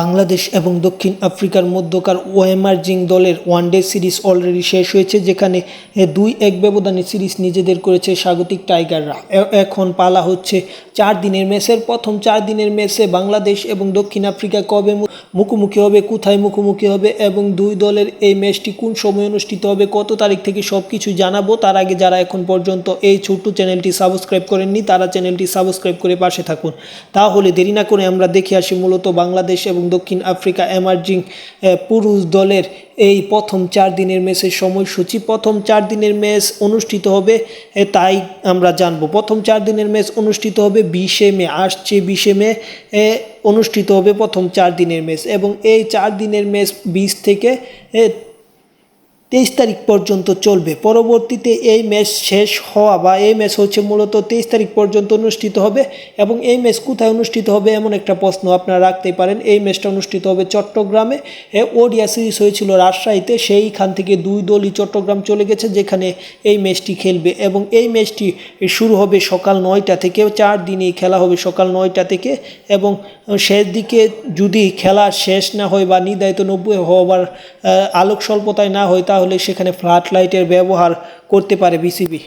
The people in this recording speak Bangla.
বাংলাদেশ এবং দক্ষিণ আফ্রিকার মধ্যকার ও এমার্জিং দলের ওয়ানডে সিরিজ অলরেডি শেষ হয়েছে, যেখানে দুই এক ব্যবধানে সিরিজ নিজেদের করেছে স্বাগতিক টাইগাররা। এখন পালা হচ্ছে চার দিনের ম্যাচের প্রথম চার দিনের ম্যাচে বাংলাদেশ এবং দক্ষিণ আফ্রিকা কবে মুখোমুখি হবে, কোথায় মুখোমুখি হবে এবং দুই দলের এই ম্যাচটি কোন সময় অনুষ্ঠিত হবে, কত তারিখ থেকে সব কিছু জানাব। তার আগে যারা এখন পর্যন্ত এই ছোট্ট চ্যানেলটি সাবস্ক্রাইব করেননি, তারা চ্যানেলটি সাবস্ক্রাইব করে পাশে থাকুন। তাহলে দেরি না করে আমরা দেখে আসি মূলত বাংলাদেশ এবং দক্ষিণ আফ্রিকা এমার্জিং পুরুষ দলের এই প্রথম চার দিনের ম্যাচের সময়সূচি। প্রথম চার দিনের ম্যাচ অনুষ্ঠিত হবে তাই আমরা জানব। প্রথম চার দিনের ম্যাচ অনুষ্ঠিত হবে বিশে মে, আসছে বিশে মে অনুষ্ঠিত হবে প্রথম চার দিনের ম্যাচ এবং এই চার দিনের ম্যাচ বিশ থেকে তেইশ তারিখ পর্যন্ত চলবে। পরবর্তীতে এই ম্যাচ শেষ হওয়া বা এই ম্যাচ হচ্ছে মূলত তেইশ তারিখ পর্যন্ত অনুষ্ঠিত হবে এবং এই ম্যাচ কোথায় অনুষ্ঠিত হবে এমন একটা প্রশ্ন আপনারা রাখতে পারেন। এই ম্যাচটা অনুষ্ঠিত হবে চট্টগ্রামে। ওডিয়া সিরিজ হয়েছিল রাজশাহীতে। সেইখান থেকে দুই দলই চট্টগ্রাম চলে গেছে, যেখানে এই ম্যাচটি খেলবে এবং এই ম্যাচটি শুরু হবে সকাল নয়টা থেকে। চার দিনই খেলা হবে সকাল নয়টা থেকে এবং শেষ দিকে যদি খেলা শেষ না হয় বা নির্ধারিত নব্বই হওয়ার আলোক স্বল্পতায় না হয় তাহলে সেখানে ফ্লাড লাইটের ব্যবহার করতে পারে বিসিবি।